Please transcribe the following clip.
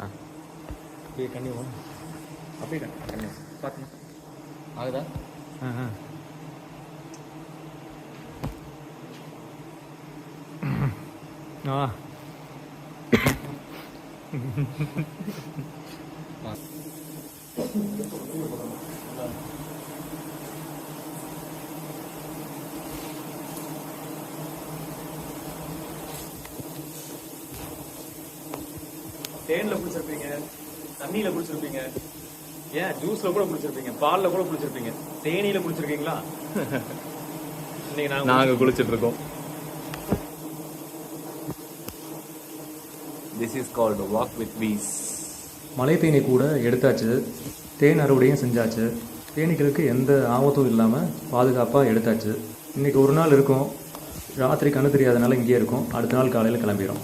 அப்படியே கண்ணி வா. அப்படியே கண்ணி பார்த்து. ஆகுதா? ஆ. ஆ. ஆ. தேன்ல குடிச்சிருப்பீங்க தண்ணியில குடிச்சிருப்பீங்க ஏன் ஜூஸ்ல கூட குடிச்சிருப்பீங்க பால்ல கூட குடிச்சிருப்பீங்க தேனியில குடிச்சிருக்கீங்களா இன்னைக்கு நாங்க நாங்க குளிச்சிட்டு இருக்கோம் this is called walk with peace மலை தேனி கூட எடுத்தாச்சு தேன் அறுவடையும் செஞ்சாச்சு தேனீக்களுக்கு எந்த ஆபத்தும் இல்லாமல் பாதுகாப்பாக எடுத்தாச்சு. இன்னைக்கு ஒரு நாள் இருக்கும் ராத்திரி கண்ணு தெரியாதனால இங்கேயே இருக்கும் அடுத்த நாள் காலையில் கிளம்பிடும்